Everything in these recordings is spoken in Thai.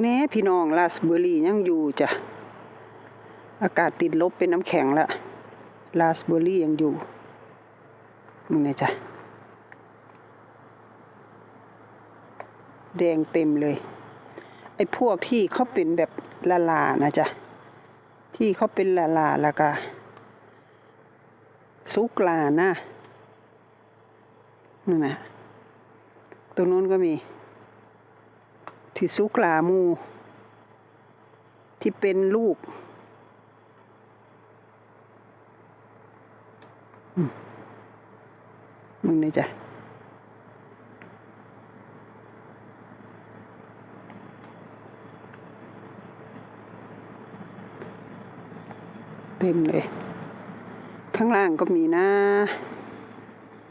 แน่พี่น้องราสเบอร์รี่ยังอยู่จ้ะ อากาศติดลบเป็นน้ำแข็งละราสเบอร์รี่ยังอยู่มึงไงจ้ะ แดงเต็มเลย ไอ้พวกที่เขาเป็นแบบละลานะจ๊ะ ที่เขาเป็นละลาแล้วก็ซุกลานะนั่นนะตรงนู้นก็มี ที่ซุกลามู ที่เป็นลูก มึงนี่จ้ะเต็มเลย ข้างล่างก็มีนะ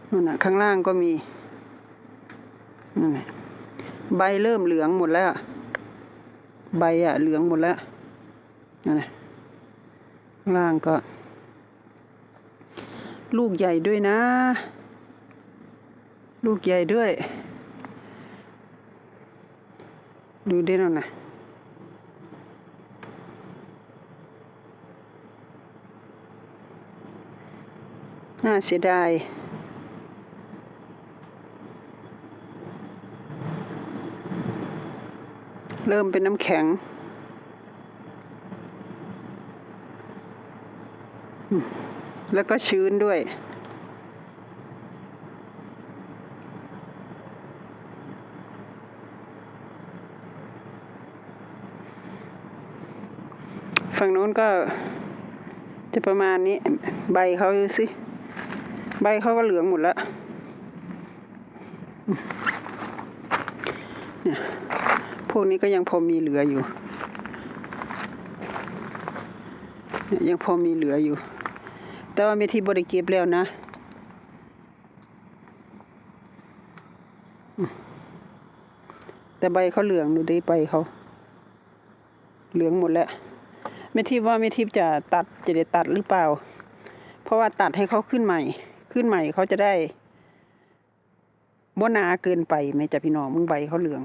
นู่นนะข้างล่างก็มีนั่นน่ะ ใบเริ่มเหลืองหมดแล้ว ใบอะเหลืองหมดแล้วนั่นนะล่างก็ ลูกใหญ่ด้วยนะ ลูกใหญ่ด้วย ดูดินั่นนะน่าเสียดาย เริ่มเป็นน้ำแข็ง แล้วก็ชื้นด้วย ฝั่งโน้นก็จะประมาณนี้ ใบเขาดูสิ ใบเขาก็เหลืองหมดแล้วเนี่ย พวกนี้ก็ยังพอมีเหลืออยู่ ยังพอมีเหลืออยู่ แต่ว่าม่ที่บริเก็บแล้วนะ แต่ใบเขาเหลืองดูดิใบเขา เหลืองหมดแล้วไม่ทิพว่าไม่ทิพจะตัดจะได้ตัดหรือเปล่า เพราะว่าตัดให้เขาขึ้นใหม่ ขึ้นใหม่เขาจะได้บ่นาเกินไปไหมจ้ะพี่น้องมึงใบเขาเหลือง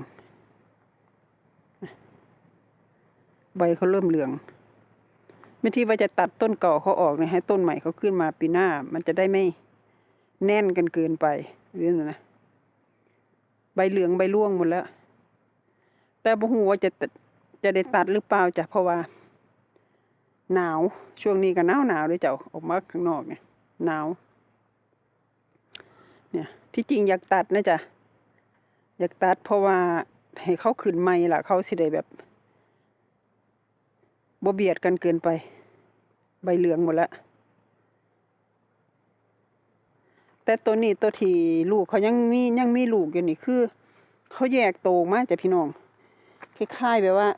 ใบเขาเริ่มเหลือง ไม่ที่ว่าจะตัดต้นเก่าเขาออกเนี่ยให้ต้นใหม่เขาขึ้นมาปีหน้า มันจะได้ไม่แน่นกันเกินไปเรื่องนะใบเหลืองใบร่วงหมดแล้ว แต่บ่ฮู้ว่าจะจะได้ตัดหรือเปล่าจ้ะเพราะว่า หนาวช่วงนี้ก็หนาวหนาวเลยเจ้าออกมาข้างนอกเนี่ยหนาว เนี่ย ที่จริงอยากตัดนะจ๊ะอยากตัดเพราะว่าให้เขาขึ้นใหม่ล่ะ เขาสิได้แบบ บ่เบียดกันเกินไป ใบเหลืองหมดแล้วแต่ตัวนี้ตัวที่ลูกเขายังมียังมีลูกอยู่นี่คือ เขาแยกโตมาจากพี่น้องคล้ายๆแบบว่า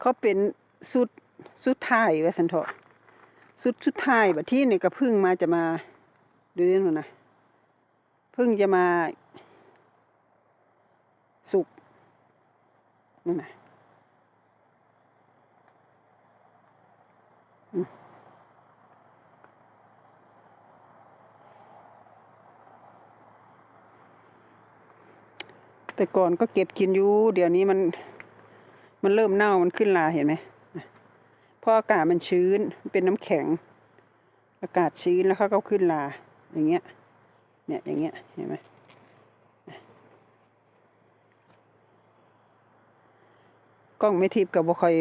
เขาเป็นสุดสุดท้ายว่าสันเถอะสุดสุดท้ายบัดที่นี่ก็เพึ่งมาจะมาดูนี่หนูนะเพึ่งจะมาสุกนั่นนะอืม แต่ก่อนก็เก็บกินอยู่ เดี๋ยวนี้มัน มันเริ่มเน่ามันขึ้นลาเห็นไหมเพราะอากาศมันชื้นเป็นน้ำแข็ง อากาศชื้นแล้วเขาก็ขึ้นลา อย่างเงี้ย เนี่ยอย่างเงี้ยเห็นไหมกล้องไม่ทิพย์กับบ่ค่อย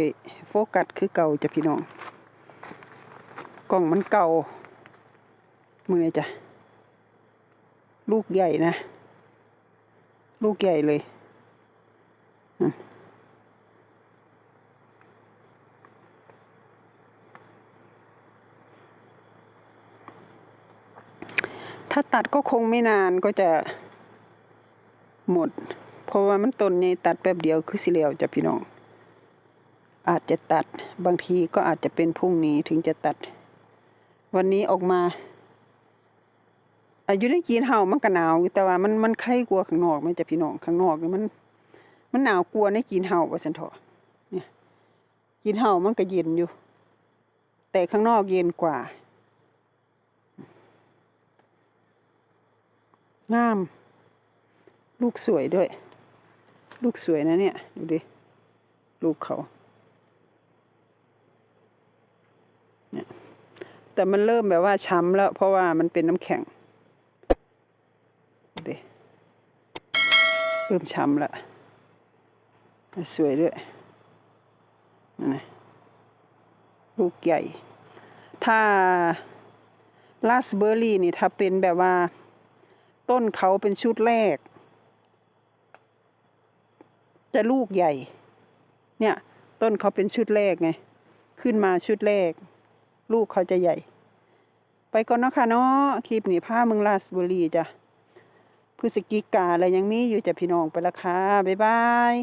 โฟกัสคือเก่าจะพี่น้อง กล้องมันเก่ามือจ้ะ ลูกใหญ่นะ ลูกใหญ่เลยถ้าตัดก็คงไม่นานก็จะหมด เพราะว่ามันต้นใหญ่ตัดแป๊บเดียวคือสิแล้วจ้ะพี่น้อง อาจจะตัดบางทีก็อาจจะเป็นพรุ่งนี้ถึงจะตัด วันนี้ออกมาอายุได้กินเห่ามันก็หนาวแต่ว่ามันมันไข้กลัวข้างนอกไหมจ้ะพี่น้องข้างนอกนี่มัน มันหนาวกลัวในกินเห่าว่าสันเถอเนี่ยกินเห่ามันก็เย็นอยู่ แต่ข้างนอกเย็นกว่างาม ลูกสวยด้วย ลูกสวยนะเนี่ย ดูดิ ลูกเขา เนี่ย แต่มันเริ่มแบบว่าช้ำแล้ว เพราะว่ามันเป็นน้ำแข็งดูดิเริ่มช้ำแล้วสวยด้วยนั่นนะลูกใหญ่ ถ้าลาสเบอร์รี่นี่ถ้าเป็นแบบว่า ต้นเขาเป็นชุดแรก จะลูกใหญ่ เนี่ย ต้นเขาเป็นชุดแรกไง ขึ้นมาชุดแรก ลูกเขาจะใหญ่ ไปก่อนเนาะค่ะเนาะคลิปนี้ผ้าเมืองลาสเบอร์รี่จ้ะพฤศจิกาอะไรยังมีอยู่จ้ะพี่น้องไปละค่ะบ๊ายบาย